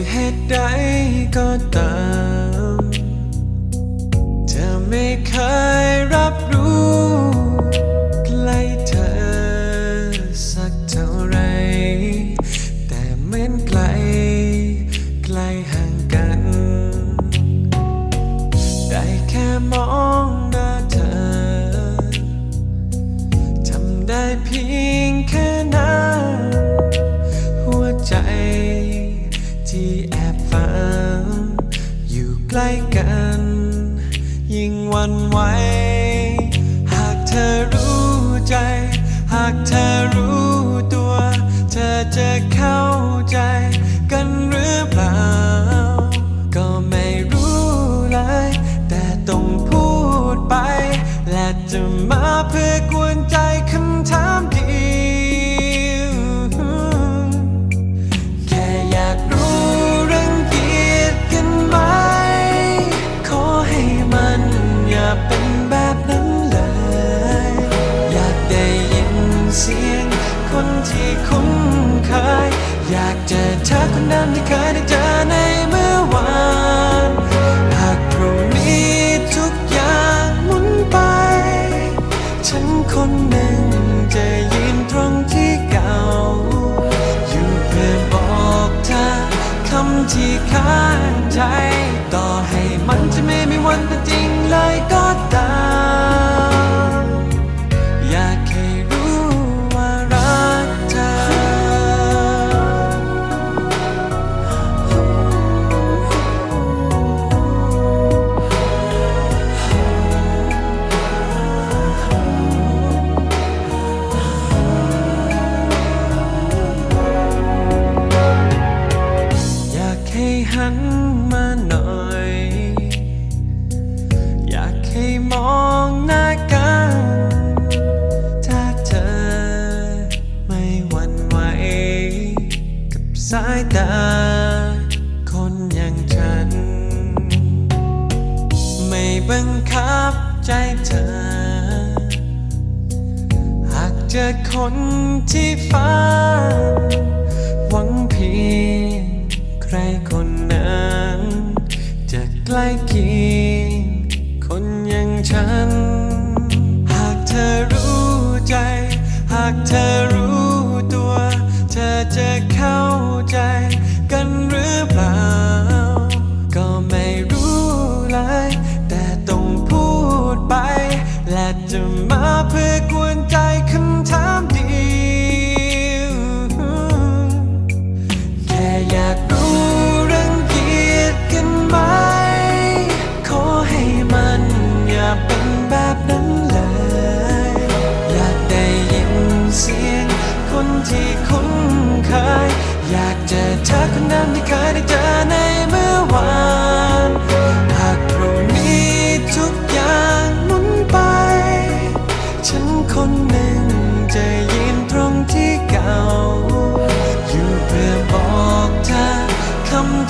ยเหตุใดก็ตาม เธอไม่เคยรับรู้ใกล้เธอสักเท่าไร แต่เหมือนไกล ไกลห่างกัน ได้แค่มองหน้าเธอ ทำได้เพียงแค่นั้น หัวใจ เป็นแบบนั้นเลย อยากได้ยินเสียง คนที่คุ้นเคย อยากเจอเธอคนนั้นที่เคยได้เจอในเมื่อวานหากพรุ่งนี้ทุกอย่างหมุนไป ฉันคนหนึ่งจะยืนตรงที่เก่า อยู่เพื่อบอกเธอคำที่ค้างใจต่อให้ มันจะไม่มีวันเป็นจริงเลยก็ตาม สายตา คนอย่างฉัน ไม่บังคับใจเธอ หากเจอคนที่ฝันหวังเพียงใครคนนั้น จะใกล้เคียงคนอย่างฉัน รือเปล่า ก็ไม่รู้เลย แต่ต้องพูดไป และจะมาเพื่อกวนใจคำถามเดียวแค่อยากรู้รังเกียจกันไหม ขอให้มันอย่าเป็นแบบนั้นเลย อยากได้ยินเสียงคนที่คุ้นเคยอยากเจอเธอคนนั้นที่เคย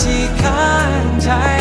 ที่ข้างใจ